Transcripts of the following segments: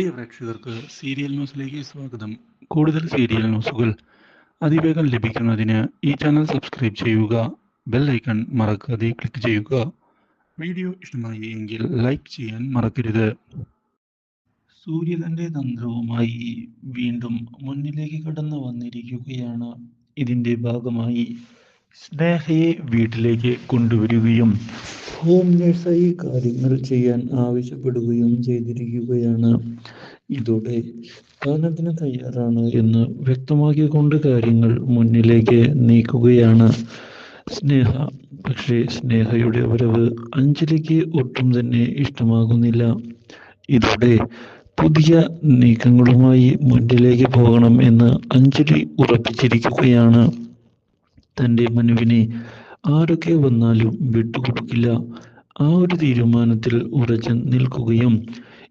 പ്രിയ പ്രേക്ഷകർക്ക് സീരിയൽ ന്യൂസിലേക്ക് സ്വാഗതം. കൂടുതൽ സീരിയൽ ന്യൂസുകൾ അതിവേഗം ലഭിക്കുന്നതിന് ഈ ചാനൽ സബ്സ്ക്രൈബ് ചെയ്യുക ബെൽ ഐക്കൺ മറക്കാതെ ക്ലിക്ക് ചെയ്യുക. വീഡിയോ ഇഷ്ടമായി എങ്കിൽ ലൈക്ക് ചെയ്യാൻ മറക്കരുത്. സൂര്യ തന്റെ തന്ത്രവുമായി വീണ്ടും മുന്നിലേക്ക് കടന്നു വന്നിരിക്കുകയാണ് ഇതിന്റെ ഭാഗമായി. സ്നേഹയെ വീട്ടിലേക്ക് കൊണ്ടുവരികയും ഹോം നേഴ്സായി കാര്യങ്ങൾ ചെയ്യാൻ ആവശ്യപ്പെടുകയും ചെയ്തിരിക്കുകയാണ്. ഇതോടെ താൻ തയ്യാറാണ് എന്ന് വ്യക്തമാക്കിക്കൊണ്ട് കാര്യങ്ങൾ മുന്നിലേക്ക് നീക്കുകയാണ്. സ്നേഹ പക്ഷേ സ്നേഹയുടെ വരവ് അഞ്ജലിക്ക് ഒട്ടും തന്നെ ഇഷ്ടമാകുന്നില്ല. ഇതോടെ പുതിയ നീക്കങ്ങളുമായി മുന്നിലേക്ക് പോകണം എന്ന് അഞ്ജലി ഉറപ്പിച്ചിരിക്കുകയാണ്. തന്റെ മനുവിനെ ആരൊക്കെ വന്നാലും വിട്ടുകൊടുക്കില്ല. ആ ഒരു തീരുമാനത്തിൽ ഉറച്ചു നിൽക്കുകയും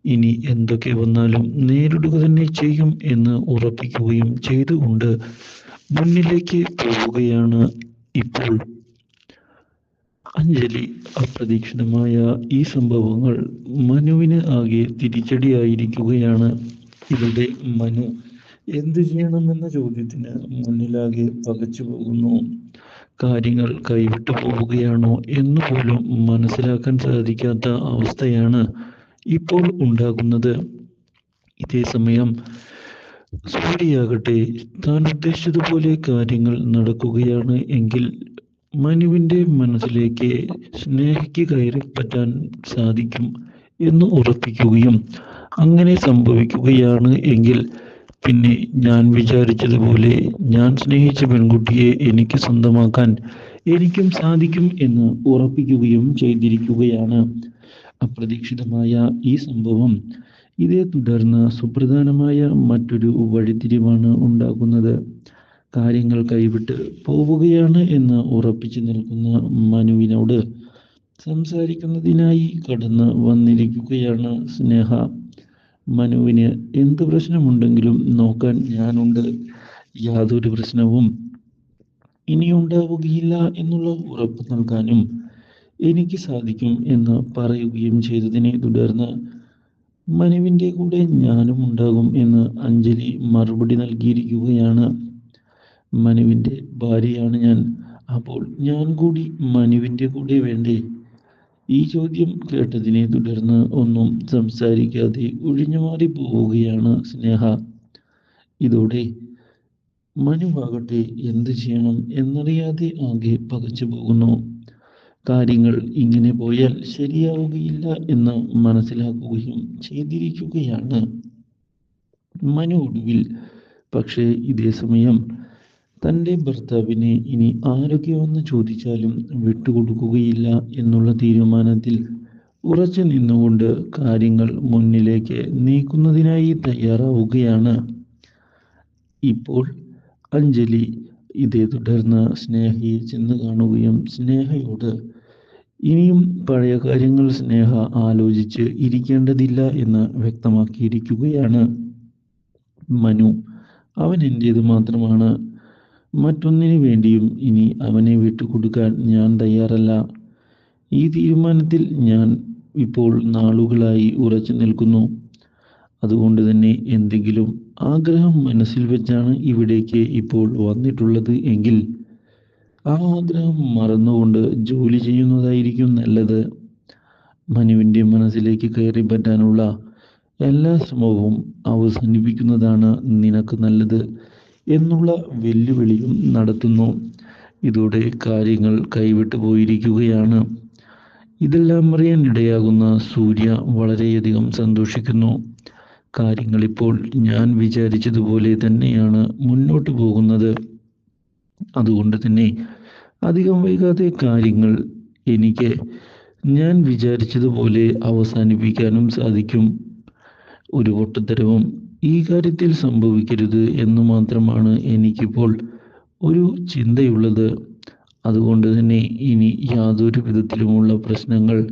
ഇനി എന്തൊക്കെ വന്നാലും നേരിടുക തന്നെ ചെയ്യും എന്ന് ഉറപ്പിക്കുകയും ചെയ്തുകൊണ്ട് മുന്നിലേക്ക് പോവുകയാണ് ഇപ്പോൾ. അഞ്ജലി അപ്രതീക്ഷിതമായ ഈ സംഭവങ്ങൾ മനുവിന് ആകെ തിരിച്ചടിയായിരിക്കുകയാണ്. ഇവിടെ മനു എന്തു ചെയ്യണമെന്ന ചോദ്യത്തിന് മുന്നിലാകെ പകച്ചു പോകുന്നു. കാര്യങ്ങൾ കൈവിട്ടു പോവുകയാണോ എന്ന് പോലും മനസ്സിലാക്കാൻ സാധിക്കാത്ത അവസ്ഥയാണ് ഇപ്പോൾ ഉണ്ടാകുന്നത്. ഇതേ സമയം സൂര്യയാകട്ടെ താൻ ഉദ്ദേശിച്ചതുപോലെ കാര്യങ്ങൾ നടക്കുകയാണ് എങ്കിൽ മനുവിന്റെ മനസ്സിലേക്ക് സ്നേഹിക്ക് കയറി പറ്റാൻ സാധിക്കും എന്ന് ഉറപ്പിക്കുകയും അങ്ങനെ സംഭവിക്കുകയാണ് എങ്കിൽ പിന്നെ ഞാൻ വിചാരിച്ചതുപോലെ ഞാൻ സ്നേഹിച്ച പെൺകുട്ടിയെ എനിക്ക് സ്വന്തമാക്കാൻ എനിക്കും സാധിക്കും എന്ന് ഉറപ്പിക്കുകയും ചെയ്തിരിക്കുകയാണ്. അപ്രതീക്ഷിതമായ ഈ സംഭവം ഇതേ തുടർന്ന് സുപ്രധാനമായ മറ്റൊരു വഴിത്തിരിവാണ് ഉണ്ടാകുന്നത്. കാര്യങ്ങൾ കൈവിട്ട് പോവുകയാണ് എന്ന് ഉറപ്പിച്ചു നിൽക്കുന്ന മനുവിനോട് സംസാരിക്കുന്നതിനായി കടന്ന് വന്നിരിക്കുകയാണ് സ്നേഹ. മനുവിന് എന്ത് പ്രശ്നമുണ്ടെങ്കിലും നോക്കാൻ ഞാനുണ്ട്. യാതൊരു പ്രശ്നവും ഇനിയുണ്ടാവുകയില്ല എന്നുള്ള ഉറപ്പ് നൽകാനും എനിക്ക് സാധിക്കും എന്ന് പറയുകയും ചെയ്തതിനെ തുടർന്ന് മനുവിന്റെ കൂടെ ഞാനും ഉണ്ടാകും എന്ന് അഞ്ജലി മറുപടി നൽകിയിരിക്കുകയാണ്. മനുവിന്റെ ഭാര്യയാണ് ഞാൻ. അപ്പോൾ ഞാൻ കൂടി മനുവിന്റെ കൂടെ വേണ്ടേ? ഈ ചോദ്യം കേട്ടതിനെ തുടർന്ന് ഒന്നും സംസാരിക്കാതെ ഒഴിഞ്ഞു മാറി പോവുകയാണ് സ്നേഹ. ഇതോടെ മനുവാകട്ടെ എന്ത് ചെയ്യണം എന്നറിയാതെ ആകെ പകച്ചു പോകുന്നു. കാര്യങ്ങൾ ഇങ്ങനെ പോയാൽ ശരിയാവുകയില്ല എന്ന് മനസ്സിലാക്കുകയും ചെയ്തിരിക്കുകയാണ്. മനു ഒടുവിൽ. പക്ഷേ ഇതേ സമയം തന്റെ ഭർത്താവിനെ ഇനി ആരൊക്കെ വന്ന് ചോദിച്ചാലും വിട്ടുകൊടുക്കുകയില്ല എന്നുള്ള തീരുമാനത്തിൽ ഉറച്ചു നിന്നുകൊണ്ട് കാര്യങ്ങൾ മുന്നിലേക്ക് നീക്കുന്നതിനായി തയ്യാറാവുകയാണ്. ഇപ്പോൾ അഞ്ജലി ഇതേ തുടർന്ന് സ്നേഹയെ ചെന്ന് കാണുകയും സ്നേഹയോട് ഇനിയും പഴയ കാര്യങ്ങൾ സ്നേഹ ആലോചിച്ച് ഇരിക്കേണ്ടതില്ല എന്ന് വ്യക്തമാക്കിയിരിക്കുകയാണ്. മനു അവൻ എന്റേത് മാത്രമാണ്. മറ്റൊന്നിനു വേണ്ടിയും ഇനി അവനെ വിട്ടുകൊടുക്കാൻ ഞാൻ തയ്യാറല്ല. ഈ തീരുമാനത്തിൽ ഞാൻ ഇപ്പോൾ നാളുകളായി ഉറച്ചു നിൽക്കുന്നു. അതുകൊണ്ട് തന്നെ എന്തെങ്കിലും ആഗ്രഹം മനസ്സിൽ വെച്ചാണ് ഇവിടേക്ക് ഇപ്പോൾ വന്നിട്ടുള്ളത് എങ്കിൽ ആ ആഗ്രഹം മറന്നുകൊണ്ട് ജോലി ചെയ്യുന്നതായിരിക്കും നല്ലത്. മനുവിന്റെ മനസ്സിലേക്ക് കയറി പറ്റാനുള്ള എല്ലാ ശ്രമവും അവസാനിപ്പിക്കുന്നതാണ് നിനക്ക് നല്ലത്. എന്നുള്ള വെല്ലുവിളിയും നടത്തുന്നു. ഇതോടെ കാര്യങ്ങൾ കൈവിട്ടു പോയിരിക്കുകയാണ്. ഇതെല്ലാം അറിയാൻ ഇടയാകുന്ന സൂര്യ വളരെയധികം സന്തോഷിക്കുന്നു. കാര്യങ്ങൾ ഇപ്പോൾ ഞാൻ വിചാരിച്ചതുപോലെ തന്നെയാണ് മുന്നോട്ട് പോകുന്നത്. അതുകൊണ്ട് തന്നെ അധികം വൈകാതെ കാര്യങ്ങൾ എനിക്ക് ഞാൻ വിചാരിച്ചതുപോലെ അവസാനിപ്പിക്കാനും സാധിക്കും. ഒരു പൊട്ടത്തരവും ഈ കാര്യത്തിൽ സംഭവിക്കരുത് എന്ന് മാത്രമാണ് എനിക്കിപ്പോൾ ഒരു ചിന്തയുള്ളത്. അതുകൊണ്ട് തന്നെ ഇനി യാതൊരു വിധത്തിലുമുള്ള പ്രശ്നങ്ങൾ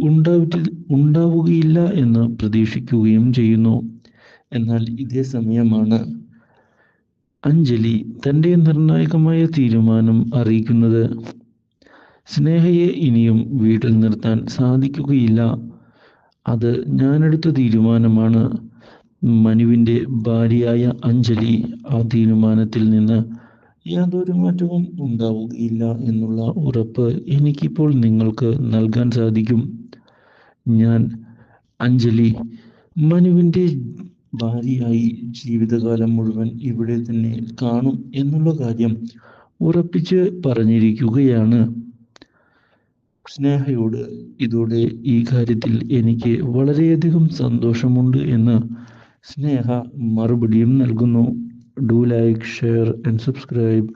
ഉണ്ടാവില്ല ഉണ്ടാവുകയില്ല എന്ന് പ്രതീക്ഷിക്കുകയും ചെയ്യുന്നു. എന്നാൽ ഇതേ സമയമാണ് അഞ്ജലി തന്റെ നിർണായകമായ തീരുമാനം അറിയിക്കുന്നത്. സ്നേഹയെ ഇനിയും വീട്ടിൽ നിർത്താൻ സാധിക്കുകയില്ല. അത് ഞാനെടുത്ത തീരുമാനമാണ്. മനുവിന്റെ ഭാര്യയായ അഞ്ജലി ആ തീരുമാനത്തിൽ നിന്ന് യാതൊരു മാറ്റവും ഉണ്ടാവുകയില്ല എന്നുള്ള ഉറപ്പ് എനിക്കിപ്പോൾ നിങ്ങൾക്ക് നൽകാൻ സാധിക്കും. ഞാൻ അഞ്ജലി മനുവിന്റെ ഭാര്യയായി ജീവിതകാലം മുഴുവൻ ഇവിടെ തന്നെ കാണും എന്നുള്ള കാര്യം ഉറപ്പിച്ച് പറഞ്ഞിരിക്കുകയാണ്. സ്നേഹയോട് ഇതോടെ ഈ കാര്യത്തിൽ എനിക്ക് വളരെയധികം സന്തോഷമുണ്ട് എന്ന് സ്നേഹ മറുപടിയും നൽകുന്നു. Do like share and subscribe